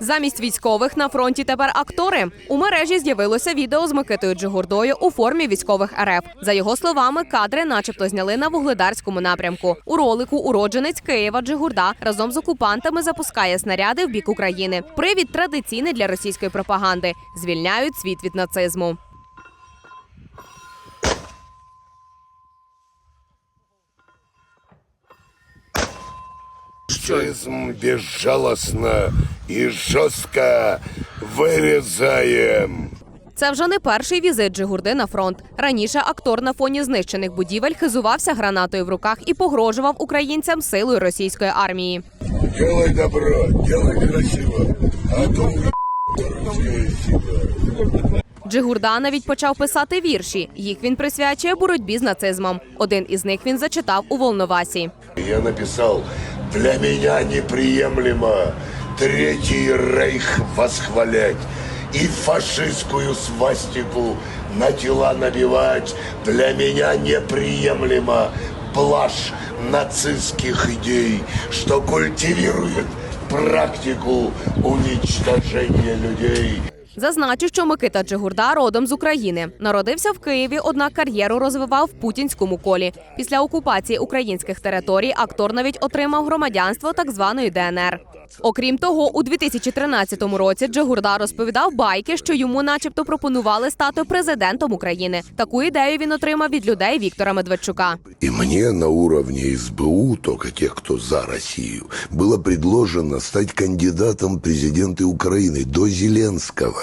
Замість військових на фронті тепер актори. У мережі з'явилося відео з Микитою Джигурдою у формі військових РФ. За його словами, кадри, начебто, зняли на вугледарському напрямку. У ролику уродженець Києва Джигурда разом з окупантами запускає снаряди в бік України. Привід традиційний для російської пропаганди. Звільняють світ від нацизму. Фашизм безжалостно и жестко вырезаем. Це вже не перший візит Джигурди на фронт. Раніше актор на фоні знищених будівель хизувався гранатою в руках і погрожував українцям силою російської армії. Делай добро, делай красиво, а то. Джигурда навіть почав писати вірші. Їх він присвячує боротьбі з нацизмом. Один із них він зачитав у Волновасі. Я написал, для меня неприемлемо Третий Рейх восхвалять и фашистскую свастику на тела набивать. Для меня неприемлемо блажь нацистских идей, что культивирует практику уничтожения людей. Зазначу, що Микита Джигурда родом з України. Народився в Києві, однак кар'єру розвивав в путінському колі. Після окупації українських територій актор навіть отримав громадянство так званої ДНР. Окрім того, у 2013 році Джигурда розповідав байки, що йому, начебто, пропонували стати президентом України. Таку ідею він отримав від людей Віктора Медведчука. І мені на уровні СБУ, тільки тих, хто за Росію, було предложено стати кандидатом президента України до Зеленського.